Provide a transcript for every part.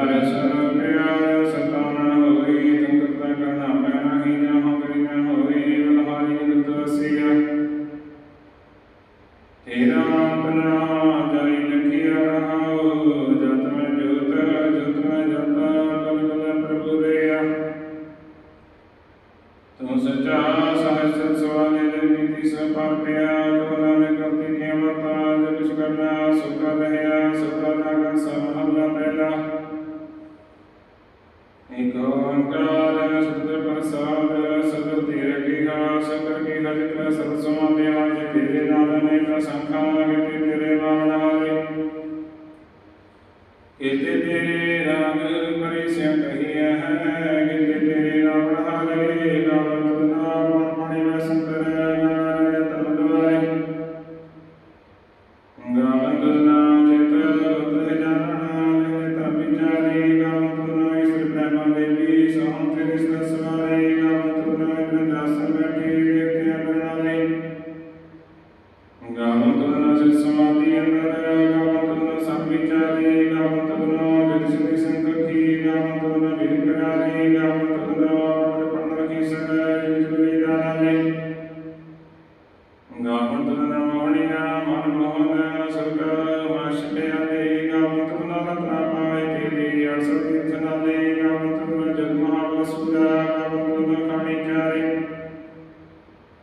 ਦੜਦਾਰ ਸਰ ਕਰਨਾ ਮੈਂ ਨਹੀਂ ਨਾ ਹੋ ਨਾ ਹੋਈ ਬਲਹਾਰੀ ਨਿਤ ਓੰਕਾਰ ਸਤਿ ਪ੍ਰਸਾਦ ਸਤਿ ਤੇਰੇ ਕੀ ਹਾ ਸਕਰ ਕੀ ਹਰਿਤ ਸਤ ਸਮਾਧਿਆ ਜੇ ਤੇਰੇ ਨਾਮ ਨੇ ਪ੍ਰਸੰਖਾ ਕਿਤੇ ਤੇਰੇ ਬਾਣ ਹਾਰੇ ਕਿਤੇ ਤੇਰੇ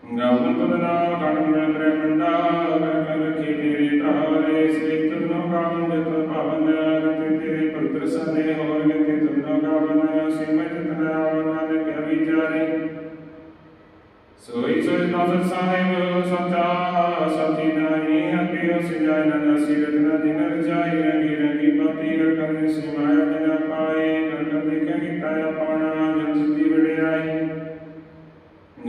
ਗਾਵਤ ਨਾ ਕਣ ਮੈਂ ਬ੍ਰਹਮੰਡਾ ਕਰ ਕਰ ਰਖੀ ਤੇਰੇ ਧਾਰੇ ਸੇ ਤੁਨੋ ਗਾਵਨ ਜਤ ਭਵਨ ਗਤੇ ਤੇਰੇ ਪਵਿੱਤਰ ਸਨੇ ਹੋਰ ਗਤੇ ਤੁਨੋ ਗਾਵਨ ਸਿਮਤ ਤਨਾਵਨ ਦੇ ਕਹਿ ਵਿਚਾਰੇ ਸੋਈ ਸੋਈ ਨਾਜ਼ਰ ਸਾਹਿਬ ਸਚਾ ਸਤੀ ਨਾਹੀ ਅੱਗੇ ਉਸ ਜਾਇ ਨਾ ਸਿਰਤ ਨਾ ਦਿਨ ਰਜਾਈ ਰੰਗੀ ਰੰਗੀ ਬਾਤੀ ਕਰ ਕਰ ਸਿਮਾਇਆ ਜਨਾ ਪਾਏ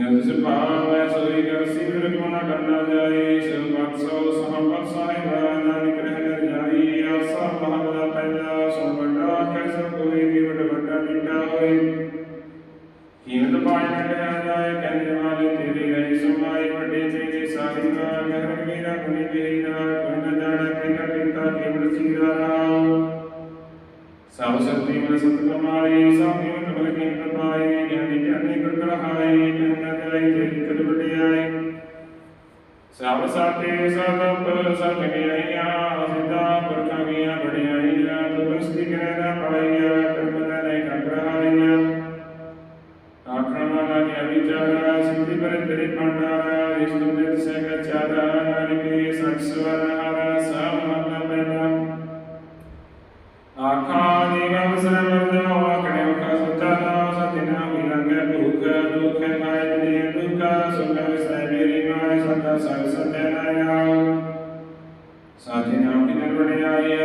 ਜਨ ਸੁਭਾਵ ਸੋਈ ਕਰ ਸਿਰ ਕੋਨਾ ਕਰਨਾ ਜਾਏ ਸਭ ਬਖਸ਼ੋ ਸਹਬਤ ਸਾਹਿਬ ਨਾਨਕ ਰਹਿ ਜਾਈ, ਆਸਾ ਮਹਲਾ ਪਹਿਲਾ ਸੋ ਵੱਡਾ ਕੈਸਾ ਕੋਈ ਕੀ ਵੱਡਾ ਵੱਡਾ ਨੀਟਾ ਹੋਏ। ਕੀਮਤ ਪਾਣ ਲਿਆ ਜਾਏ, ਕਹਿੰਦੇ ਵਾਲੇ ਤੇਰੇ ਗਏ ਸਮਾਈ, ਵੱਡੇ ਤੇਰੇ ਸਾਰੀ ਦਾ ਗਹਿਰ ਮੇਰਾ ਗੁਣੀ ਮੇਰਾ ਕੋਈ ਨਾ ਜਾਣਾ ਤੇਰਾ ਕੀਤਾ ਕੇਵਲ ਸੀਰਾ ਰਾਮ ਸਭ ਸ਼ਕਤੀ ਮਨ ਸਤ ਕਮਾਈ ਸਭ ਕੀਮਤ ਬਲ ਕੀਮਤ ਪਾਈ ਗਿਆਨੀ ਗਿਆਨੀ ਗੁਰ ਕਹਾਈ ਸਭ ਸਾਤੇ ਸਤਪ ਸਤ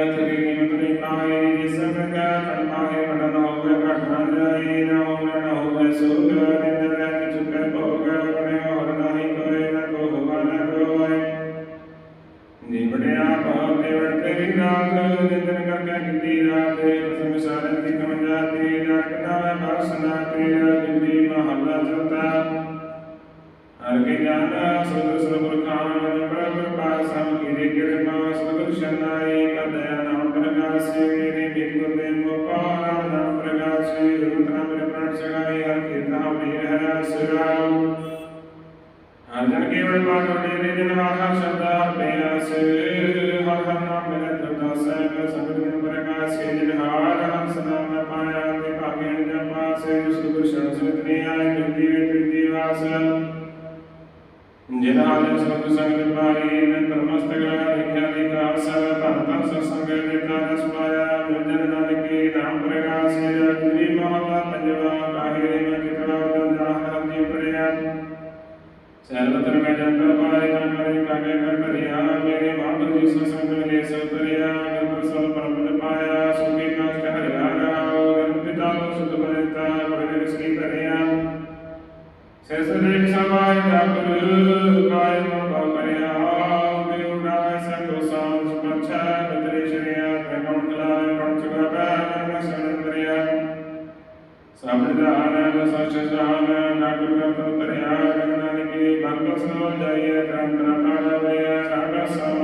ਨਰਵੜਿਆਈ ਅਥ ਕੀ ਕੀਮਤ ਨਹੀਂ ਪਾਈ ਜਿਸ ਸੰਗਾ ਖਣ ਪਾਏ ਮਨ ਹੋਵੇ, ਘਟ ਨਾ ਜਾਈ ਨਾ ਹੋਵੇ ਨਾ ਹੋਵੇ ਸੁਖ ਹਰ ਜਨ ਕੇਵਲ ਬਾਟ ਡੇਰੇ ਦਿਨ ਵਾਖਾ ਸ਼ਬਦਾ ਪਿਆਸ ਹਰ ਹਰ ਨਾਮ ਮੇਰੇ ਤਤਾ ਸਹਿਬ ਸਤਿਗੁਰ ਪ੍ਰਗਾਸੇ ਜਿਨ ਹਾਰ ਹੰਸ ਨਾਮ ਪਾਇਆ ਤੇ ਭਾਗਿਆ ਜਪਾ ਸੇ ਸਤਿਗੁਰ ਸ਼ਰਨ ਸੁਤਨੀ ਆਏ ਜਿੰਦੀ ਵੇ ਤਿੰਦੀ ਵਾਸ ਜਿਨ ਹਾਲ ਸਭ ਸੰਗ ਪਾਈ ਮੈਂ ਧਰਮਸਤਕ ਲਿਖਿਆ ਵਿਕਾਸ ਧਨ ਧਨ ਸਤਸੰਗ ਦਿੱਤਾ ਰਸ ਪਾਇਆ ਮੁੰਜਨ ਨਾਨਕੀ ਨਾਮ ਪ੍ਰਗਾਸੇ ਅਜਰੀ ਮਹਲਾ ਪੰਜਵਾ ਕਾਹਿਰੇ ਮੈਂ ਕਿਤਰਾ ਦੰਦਾ ਹਰਿ ਪ੍ਰਿਆ ਸੈਲਤਰ ਮੈਂ ਸੇਸਨੇ ਸਮਾਇ ਦਾਪਰ ਕਾਇ ਮਾ ਬਰਿਆ ਬਿਉੜਾ ਸੰਤੋ ਸਾਂਸ ਪਛਾ ਬਤਰੇ ਸ਼ਰਿਆ ਪ੍ਰਗਣ ਕਲਾ ਪ੍ਰਣ ਚੁਗਾ ਬੈ ਸਰਨ ਕਰਿਆ। ਸਾਬਦਾਨ ਸਚ ਜਾਨ ਨਾਟਕ ਕਰਤ ਤਰਿਆ ਗਣਨ ਕੀ ਬੰਦ ਸੋ ਜਾਈਏ ਤੰਤਰ ਕਾਲ ਵੈ ਸਾਡਾ ਸਮ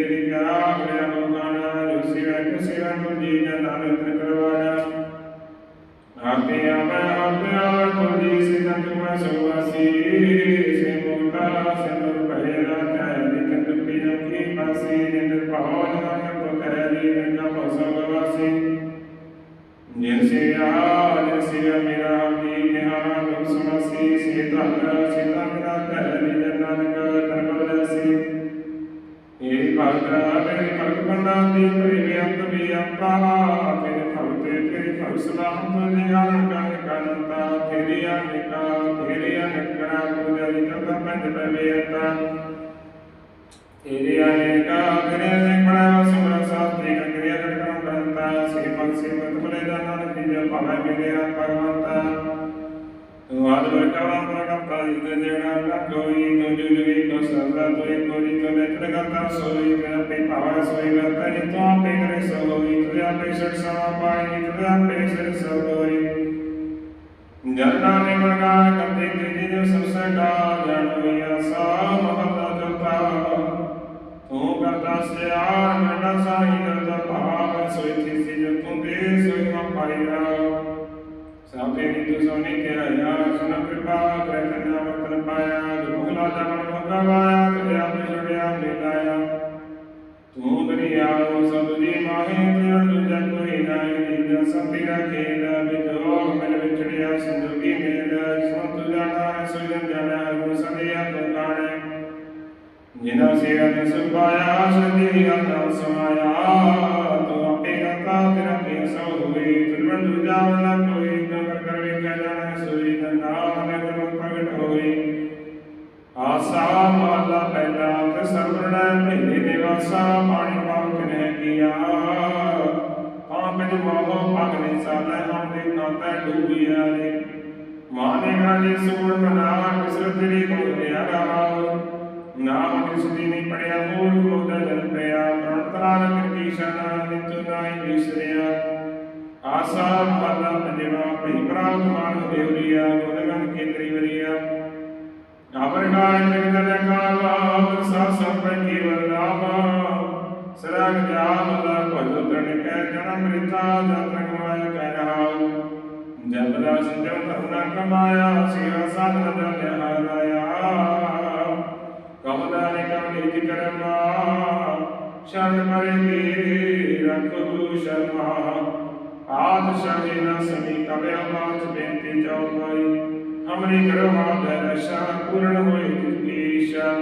Ave, Ave, Ave, Ave, Ave, Ave, Ave, Ave, ਤੂੰ ਆਦ ਵਰਕਾਵਾਂ ਪ੍ਰਗਟਾ ਜਿਤ ਜਿਹੜਾ ਨਾ ਕੋਈ ਤੂੰ ਜੁਗਵੀ ਕੋ ਸਰਦਾ ਤੋਈ ਕੋਈ ਤੂੰ ਨੇਤਰ ਕਰਤਾ ਸੋਈ ਤੇ ਆਪੇ ਭਾਵਾ ਸੋਈ ਕਰਤਾ ਜੇ ਤੂੰ ਆਪੇ ਕਰੇ ਸੋ ਹੋਈ ਤੂੰ ਆਪੇ ਸੜ ਸਮਾ ਪਾਈ, ਤੂੰ ਆਪੇ ਸੜ ਸੋ ਹੋਈ ਜਨਨਾ ਨੇ ਮਗਾ ਕਰਤੇ ਤੇ ਜੋ ਸਭ ਸਕਾ ਜਨ ਹੋਈਆ ਸਾ ਮਹਤਾ ਜੁਤਾ। ਤੂੰ ਕਰਤਾ ਸਿਆਰ ਮੰਡਾ ਸਾਈ ਕਰਤਾ ਭਾਵ, ਸੋਈ ਥੀ ਸੀ ਜੋ ਤੂੰ ਦੇ ਸੋਈ ਮਾ ਪਾਈਆ। ਸਾਪੇ ਨੀ ਤੂੰ ਸੋਨੀ ਤੇਰਾ ਯਾਰ ਸੁਨ ਕਿਰਪਾ ਕਰੇ ਤਨਾ ਵਰਤਨ ਪਾਇਆ ਦੁਖਲਾ ਦਾ ਮਨ ਭਗਵਾਇਆ ਤੇ ਆਪ ਛੜਿਆ ਮਿਲਾਇਆ ਤੂੰ ਦਰਿਆ ਉਹ ਸਭ ਦੀ ਮਾਹੇ, ਤੇ ਦੂਜਾ ਕੋਈ ਨਾਹੀ ਜਾ ਸੰਤੀ ਰੱਖੇ ਦਾ ਵਿਜੋਗ ਮਿਲ ਵਿਛੜਿਆ, ਸੰਜੋਗੀ ਮੇਲ ਸੰਤ ਜਾਣਾ ਹੈ, ਸੁਜਨ ਜਾਣਾ ਹੈ ਗੁਰ ਸੰਦਿਆ ਤੂੰ ਕਾਣੇ। ਜਿਨਾ ਸੇ ਅਨ ਸੁਭਾਇਆ ਸਦੀ ਅੰਨਾ ਸਮਾਇਆ। ਭੇਲੇ ਨਿਵਾਸਾ ਪਾਣੀ ਪਾਉ ਕਿਨੇ ਕੀਆ ਪਾਪ ਮੋਹ ਭਗਨੇ ਸਾਲੇ ਹਮ ਦੇ ਕਾਤਾ ਡੂਬਿਆ ਰੇ ਮਾਨੇ ਗਾਜੇ ਸੂਰ ਬਣਾ, ਕਿਸਰਤ ਤੇਰੀ ਕੋ ਲਿਆ ਰਹਾ ਨਾਮ ਕਿਸਦੀ ਨਹੀਂ ਪੜਿਆ ਮੂਲ ਕੋ ਦਾ ਜਨ ਪਿਆ। ਪ੍ਰਣਤਰਾ ਕਿਰਤੀ ਸ਼ਨਾ ਨਿਤ ਨਾਈ ਵਿਸਰਿਆ। ਆਸਾ ਮਹਲਾ ਪੰਜਵਾ, ਭਈ ਪ੍ਰਾਪਤ ਮਾਨ ਦੇਵਰੀਆ ਗੁਣਗਨ ਕੇਤਰੀ ਵਰੀਆ ਅਮਰ ਗਾਇ ਜਗਤ ਕਾਲਾ ਸਾ ਸਭ ਕੇਵਲ ਨਾਮਾ ਸਰਗ ਜਾਮ ਦਾ ਭਜੋ ਤਣ ਕੈ ਜਨਮ ਮ੍ਰਿਤਾ ਜਤ ਰਗਵਾਇਆ ਕਹਿ ਰਹਾਉ। ਜਬ ਦਾ ਸੰਜਮ ਧਰਨਾ ਕਮਾਇਆ ਸਿਰ ਸਾਧਨ ਜਨ ਹਰਾਇਆ। ਕਮਦਾ ਨੇ ਕਮ ਨਿਜ ਕਰਮਾ, ਸ਼ਰਨ ਪਰੇ ਕੀ ਰਖੂ ਸ਼ਰਮਾ। ਆਦ ਸ਼ਾਹੀ ਨਾ ਸਮੀ ਕਬਿਆ ਬਾਤ ਬੇਨਤੀ ਜਾਉ ਪਾਈ ਹਮਰੀ ਕਰਵਾ ਦਰਸ਼ਾ ਪੂਰਨ ਹੋਏ ਜਿਤਕੀ ਈਸ਼ਾ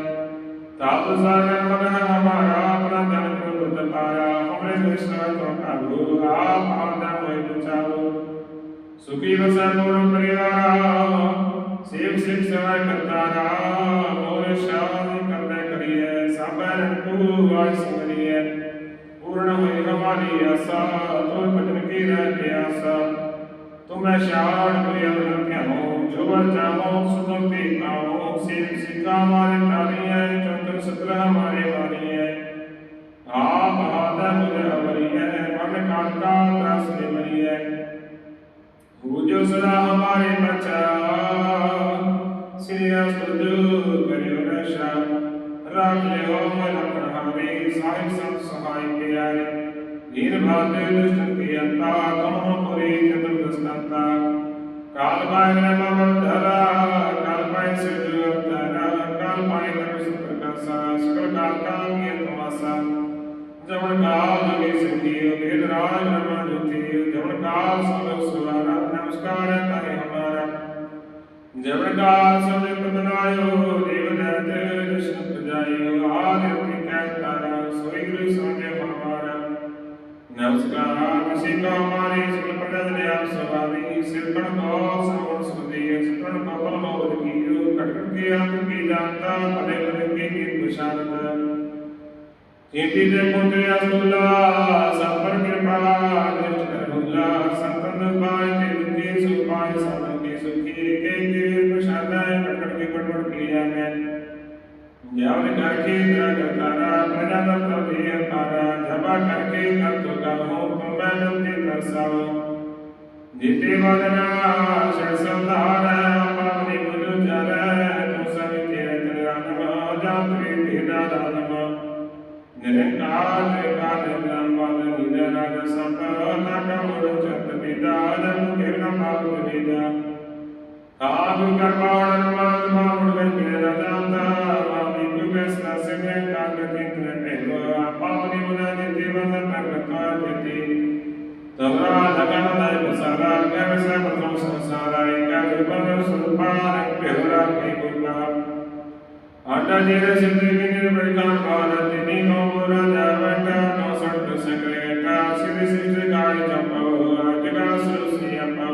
ਤਾਪ ਸਾਗਰ ਮਨ ਹਮਾਰਾ ਆਪਣਾ ਜਨ ਪ੍ਰਭੁਤ ਪਾਇਆ ਹਮਰੇ ਦ੍ਰਿਸ਼ਨਾ ਤੋਂ ਕਾਗੂ ਆਪ ਆਦਮ ਹੋਏ ਬਚਾਓ ਸੁਖੀ ਵਸੈ ਮੋਰ ਪਰਿਵਾਰਾ ਸੇਵ ਸਿਖ ਸਵਾ ਕਰਤਾਰਾ ਮੋਰ ਸ਼ਾਨ ਕਰਨੇ ਕਰੀਏ ਸਾਬੈ ਰਣਕੂ ਆਇ ਸਮਰੀਏ ਪੂਰਨ ਹੋਈ ਹਮਾਰੀ ਆਸਾ ਤੋਇ ਭਜਨ ਕੀ ਰਹਿ ਪਿਆਸਾ ਤੁਮੈ ਸ਼ਾਨ ਕੋਈ ਅਵਨ ਧਿਆਓ ਜੋ ਵਰ ਜਾਮੋ ਸੁਤੰਤੀ ਪਾਓ ਸੇਵ ਸਿੱਖਾ ਮਾਰੇ ਤਾਰੀਐ ਚੰਦਰ ਸਤਰ ਹਮਾਰੇ ਵਾਰੀਐ ਆਪ ਆਦਮ ਮੁਝ ਅਵਰੀਐ ਮਨ ਕਾਕਾ ਤ੍ਰਸ ਨੇ ਮਰੀਐ। ਪੂਜੋ ਸਦਾ ਹਮਾਰੇ ਬਚਾ ਸ੍ਰੀ ਅਸਤੁ ਕਰਿਓ ਰਸ਼ਾ ਰਾਖ ਲਿਓ ਮਨ ਪ੍ਰਹਾਰੇ, ਸਾਹਿਬ ਸੰਤ ਸਹਾਇ ਪਿਆਰੇ ਦੀਨ ਭਾਤੇ ਦੁਸ਼ਟ ਕੀ ਅੰਤਾ ਕਮਹ ਪੁਰੀ ਚਤੁਰ ਦਸਤੰਤਾ। ਕਾਲ ਪਾਇ ਨਮ ਧਰਾ, ਕਾਲ ਪਾਇ ਸਿਜ ਅਵਤਾਰਾ, ਕਾਲ ਪਾਇ ਕਰਮ ਸੁ ਪ੍ਰਕਾਸ਼ਾ। ਸਕਲ ਕਾਲ ਕਾਮ ਕੀ ਕਾਲ ਜਗੇ ਸਿੱਧੀ ਵੇਦ ਰਾਜ ਰਮਾ ਜੁਤੀ, ਜਵਨ ਕਾਲ ਸਭ ਸਵਾਰਾ ਨਮਸਕਾਰ ਤਾਰੇ ਹਮਾਰਾ। ਜਵਨ ਕਾਲ ਸਭ ਜਗਤ ਚੇਤੀ ਦੇ ਪੁੰਜੇ ਅਸੁਲਾ ਸਪਰ ਕਿਰਪਾ ਦ੍ਰਿਸ਼ਟ ਕਰ ਹੁਲਾ ਸੰਤਨ ਪਾਇ ਤੇ ਦੁਖੀ ਸੁਖ ਪਾਇ ਸਾਧਨ ਕੇ ਸੁਖੀ, ਕੇ ਕੇ ਪ੍ਰਸ਼ਾਦਾ ਕਟ ਕਟ ਕੇ ਪਟ ਪਟ ਕੀ ਜਾਣੈ ਜਾਵਨ ਕਰਕੇ ਤੇਰਾ ਕਰਤਾਰਾ, ਪ੍ਰਜਾ ਦਾ ਦੇ ਅਕਾਰਾ ਜਬਾ ਕਰਕੇ ਕਰ ਤੋ ਕਹੋ ਤੁਮੈ ਨੰਦੇ ਤਰਸਾਓ। ਜਿਤੇ ਵਦਨਾ ਸ਼ਰ ਸੰਧਾਰ ਨਿਰੰਕਾਰ ਨਿਰਕਾਰ ਨਿਰੰਕਾਰ ਵਾਦ ਨਿਰ ਰਾਗ ਸੰਤ ਤਾਕਾ ਮੁੜ ਚਤ ਪਿਤਾ ਜਨ ਕਿਰਨਾ ਪਾਪ ਵਿਦਾ ਕਾਬ ਕਰਵਾਣ ਮਾਤ ਮਾਉਣ ਵੇ ਮੇਰਾ ਜਾਂਦਾ ਮਾਮੀ ਗੁਗਸ ਨਸਿਮੇ ਕਾਗ ਕਿੰਤਰੇ ਪਹਿਲੋ ਆਪਾਵਨੀ ਮੁਨਾ ਜਿਤੇ ਵੰਦ ਪ੍ਰਗਟਾ ਜਤੀ ਤਮਰਾ ਲਗਨ ਦਾਇ ਬਸਾਰਾ ਕੈ ਵਸੈ ਪਤਮ ਸੰਸਾਰਾ ਏਕਾ ਰੂਪਨ ਸੁਰਪਾਨ ਪਿਹਰਾ ਕੇ ਗੁਨਾ ਆਟਾ ਜੇਰੇ ਸਿੱਧੇ ਕਿਨੇ ਬੜਕਾਨ ਬਾਲ ਤਿਨੀ ਨੋ ਰਾਜਾ ਵਟਾ ਨੋ ਸਟ ਸਕਰੇ ਕਾ ਸਿਧ ਸਿਧ ਕਾਇ ਜਪੋ ਜਗਾ ਸੁਸੀ ਆਪਾ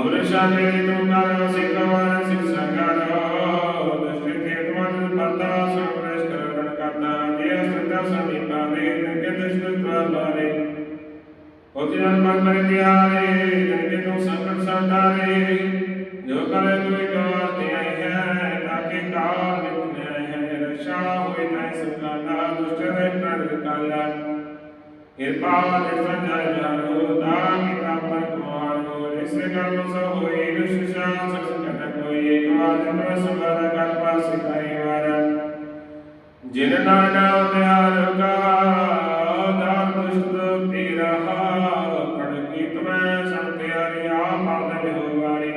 ਅਵਰਸ਼ਾ ਤੇਰੇ ਤੁਮ ਕਰ ਸਿਕਵਾਨ ਸਿਕ ਸੰਗਾਰੋ ਦ੍ਰਿਸ਼ਟਿ ਤੇਤ ਮਨ ਪਤਾ ਸੁਰੇਸ਼ ਕਰਣ ਕਰਤਾ ਜੇ ਅਸਤਾ ਸਮੀਪਾ ਦੇ ਨਗੇ ਦ੍ਰਿਸ਼ਟ ਤਵਾਰੇ ਉਜਨ ਮਨ ਮਰ ਤਿਆਰੇ ਜਨਕੇ ਤੂੰ ਸੰਕਟ ਸੰਤਾਰੇ ਜੋ ਕਰੇ ਕੋਈ ਕਾਰ ਤੇ ਆਈ ਹੈ ਤਾਕੇ ਕਾਲ ਨਿਤ ਕਿਰਪਾ ਦੇ ਸੰਜੈ ਜਾਨੋ ਦਾ ਕਿਤਾਬਨ ਕੁਮਾਰੋ ਇਸ ਕਰਮ ਸੋ ਹੋਈ ਵਿਸ਼ਸ਼ਾ ਸਸ ਕਟ ਕੋਈ ਏਕ ਵਾਰ ਤਮ ਸੁਭਰ ਕਲਪਾ ਸਿਖਾਈ ਵਾਰ। ਜਿਨ ਨਾਨਾ ਤਿਆਰ ਕਾ ਦਾਰ ਦੁਸ਼ਟ ਤੇਰਾ ਕੜ ਕੀਤ ਮੈਂ ਸੰ ਤਿਆਰੀ ਆਪ ਆਦਿ ਹੋ ਵਾਰੀ।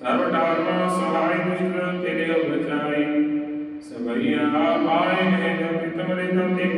ਸਰਵ ਧਰਮ ਸਹਾਈ ਦੁਸ਼ਟ ਤੇਰੇ ਬਚਾਈ ਸਭਈਆ ਪਾਏ ਨੇ ਜੋ ਪਿਤਮਰੇ ਤੰਤੇ ਕੋਮਾ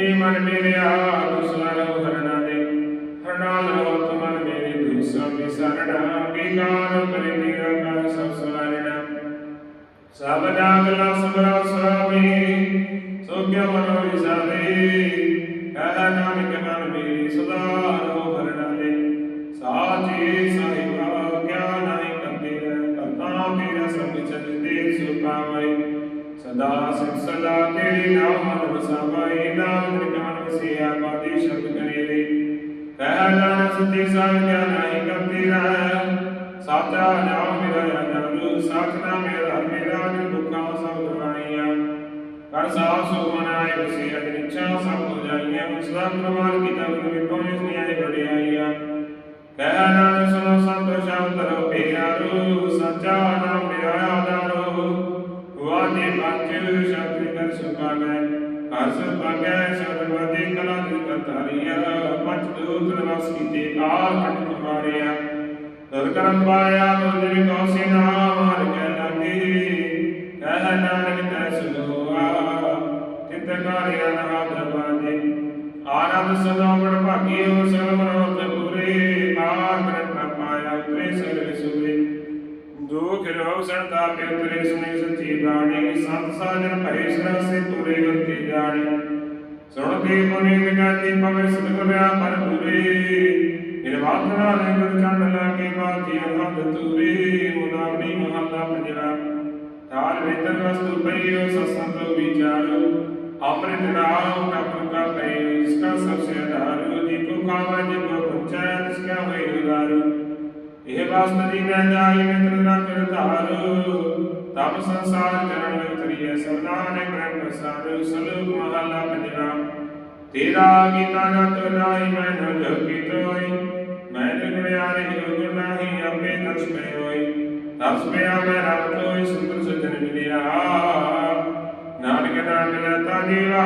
ਏ ਮਨ ਮੇਰਿਆ ਦੁਸਰਾ ਰੋ ਹਰਣਾ ਦੇ। ਹਰਣਾ ਲੋ ਤੁਮਨ ਮੇਰੇ ਦੁਸਾ ਵਿਸਰਣਾ ਬਿਕਾਰ ਕਰੇ ਤੇਰਾ ਕਰ ਸਭ ਸਵਾਰਣਾ ਸਭ ਨਾਗਲਾ ਸਮਰਾ ਸੁਆਮੀ, ਸੋ ਕਿਆ ਮਨੋ ਵਿਸਾਰੇ ਕਹਿ ਨਾਨਕ ਮਨ ਮੇਰੀ ਸਦਾ ਰੋ ਹਰਣਾ ਦੇ। ਸਾਚੇ ਸਾਹਿਬਾ ਕਿਆ ਨਹੀਂ ਕਰਤੇ ਰਹਿ ਕਰਤਾ ਤੇਰਾ ਸਭ ਚਲਤੇ ਸੁਪਾਵੈ ਸਦਾ ਸਿਰ ਸਦਾ ਤੇਰੇ ਨਾਮ ਜਾਣ ਸੱਚੇ ਸਾਹਿਬ ਕਿਆ ਨਹੀਂ ਕਰਤੇ ਰਹਿ। ਸਾਚਾ ਨਾਮ ਮੇਰਾ ਜਾਨੂ ਸਾਖਨਾ ਮੇਰਾ ਮੇਰਾ ਜਿ ਦੁੱਖਾਂ ਸਭ ਗਵਾਈਆਂ ਕਰ ਸਾਹ ਸੋ ਮਨਾਏ ਵਸੇ ਅਜ ਇੱਛਾ ਸਭ ਹੋ ਜਾਈਆਂ। ਸਦਾ ਪ੍ਰਵਾਨ ਕੀਤਾ ਗੁਰੂ ਵਿਪੋ ਇਸ ਨਿਆਏ ਵਡਿਆਈਆਂ ਕਹਿ ਨਾਮ ਸੁਨੋ ਸੰਤੋ ਦੂਤ ਨਵਸ ਕੀਤੇ ਕਾਲ ਖੰਡ ਕੁਮਾਰਿਆ ਤਦ ਕਰਮ ਪਾਇਆ ਤੁਝੇ ਕੋ ਸਿਨਾ ਮਾਰ ਕੇ ਲਾਗੇ ਕਹਿ ਨਾਨਕ ਤੈ ਸੁਨੋਆ, ਤਿਤ ਕਾਰਿਆ ਨਹਾਦ ਬਾਜੇ ਆਨੰਦ ਸਦਾ ਬੜ ਭਾਗੀ ਹੋ ਸਭ ਮਨੋਰਥ ਪੂਰੇ। ਆਰ ਕਰ ਪਾਇਆ, ਉਤਰੇ ਸਗਲੇ ਸੁਰੇ ਦੁਖ ਰੋਗ ਸੰਤਾ ਪੇ ਉਤਰੇ, ਸੁਨੇ ਸੱਚੀ ਬਾਣੀ। ਸੰਤ ਸਾਜਨ ਭਏ ਸਰਾਸੇ ਪੂਰੇ ਗਤੀ ਜਾਣੀ। ਸੁਣਦੇ ਮੁਨੀ ਵਿਗਾਤੀ ਪਵੇ ਸਤਿਗੁਰਿਆ ਪਰ ਪੂਰੇ। ਨਿਰਵਾਤਨਾ ਨੇ ਗੁਰ ਚੰਡ ਲਾਗੇ ਬਾਤੀ ਅਨੰਦ ਤੂਰੇ। ਮੁਨਾਵਣੀ ਮਹੱਲਾ ਪੰਜਵਾ ਤਾਰ ਪਵਿੱਤਰ ਵਸਤु ਪਈਓ, ਸਤਸੰਗ ਵਿਚਾਰੋ। ਅੰਮ੍ਰਿਤ ਨਾਮ ਕਪਨ ਕਾ ਪਈਓ ਜਿਸਕਾ ਸਭ ਸੇ ਆਧਾਰ। ਜੀ ਕੋ ਖਾਵਾ ਜੀ ਕੋ ਪੁੱਛੈ ਤਿਸਕਾ ਹੋਈ ਉਦਾਰ ਇਹ ਵਾਸਤ ਦੀ ਮੈਂ ਜਾਈ ਮਿਤਰ ਨਾ ਕਰ ਧਾਰ। ਤਬ ਸੰਸਾਰ ਚਰਨ ਉਤਰੀਐ ਸਭਨਾ ਨੇ ਪ੍ਰੇਮ ਪ੍ਰਸਾਦ, ਸਲੋਕ ਮਹਲਾ ਪੰਜਵਾ। ਤੇਰਾ ਗੀਤਾ ਜਤ ਨਾਹੀ ਮੈਂ ਨ ਜੋਗੀ ਤੋਈ ਮੈਂ ਨਿਗੜਿਆਰੇ ਗੁਣ ਨਾਹੀ, ਆਪੇ ਤਸ ਪੈ ਹੋਈ। ਤਸ ਪਿਆ ਮੈਂ ਰਬ ਤੋਈ ਸੁੰਦਰ ਸਜਣ ਮਿਲਿਆ। ਨਾਨਕ ਨਾਮ ਮਿਲਤਾ ਜੀਵਾ,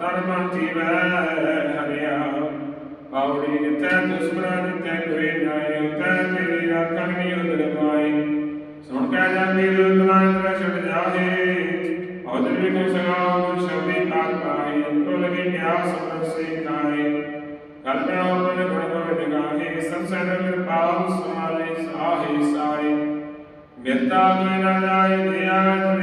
ਤਨ ਮਨ ਜੀਵੈ ਹਰਿਆ। ਪਾਉੜੀ ਜਿਤੈ ਦੁਸਮਰਾ ਜਿਤੈ ਕੋਈ ਨਾਏ ਉਤੈ ਤੇਰੀ ਰਾਖਣ ਵੀ ਉਦਰ ਪਾਈ ਸੁਣ ਕੇ ਜਾਂਦੀ ਰੁਤਨਾ ਇੰਦਰ ਛੜ ਜਾਹੇ ਔਦਰ ਵੀ ਕੋ ਸਗਾਉ ਸ਼ਬਦੀ ਕਾਲ ਪਾਏ ਕੋ ਲਗੇ ਪਿਆਸ ਸਬਦ ਸੇ ਕਾਏ ਕਲਪਨਾ ਉਹਨੇ ਗੁਣ ਗੋਇ ਨਿਗਾਹੇ ਸੰਸਰ ਕਿਰਪਾਲ ਸਮਾਲੇ ਸਾਹੇ ਸਾਏ। ਮਿਰਤਾ ਕੋਈ ਨਾ ਜਾਏ ਦਿਆ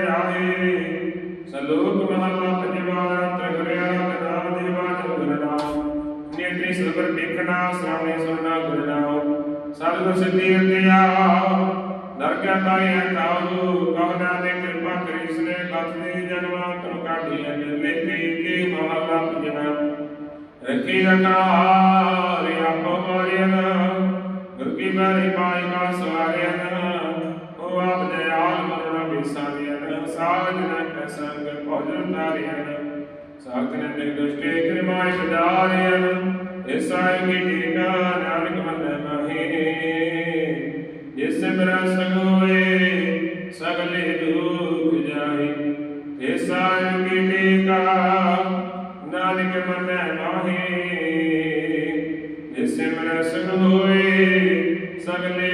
ਦਰਗਾਹ ਪਾਏ ਤਾਉ ਕਹਨਾ ਦੇ ਕਿਰਪਾ ਕਰੀ ਸਨੇ ਕਥ ਦੇ ਜਨਮਾਂ ਤੋਂ ਕਾਢੀ ਨਿਰਲੇਖੀ ਕੇ ਮਹਲਾ ਪੰਜਵਾ ਰੱਖੀ ਰਖਾ ਰੇ ਆਪੋ ਮਾਰਿਆਨ ਗੁਰਕੀ ਬਾਰੇ ਪਾਈ ਕਾ ਸਵਾਰਿਆਨ ਉਹ ਆਪ ਦਇਆਲ ਮਰਨਾ ਬਿਸਾਰਿਆਨ ਸਾਜ ਨ ਕਸੰਗ ਭੋਜਨ ਤਾਰਿਆਨ ਸਾਖਨ ਤੇ ਦੁਸ਼ਟੇ ਕਿਰਮਾਇ ਬਦਾਰਿਆਨ ਇਸਾਈ ਕੀ ਟੀਕਾ ਨਾਨਕ ਮਿਤਰਾ ਸੰਗੋਏ ਸਗਲੇ ਦੁਖ ਜਾਹੀ ਤੇ ਸਾਇ ਕੀ ਕਾ, ਨਾਨਕ ਮਨੈ ਨਾਹੀ ਜਿਸ ਮਿਤਰਾ ਸੰਗੋਏ ਸਗਲੇ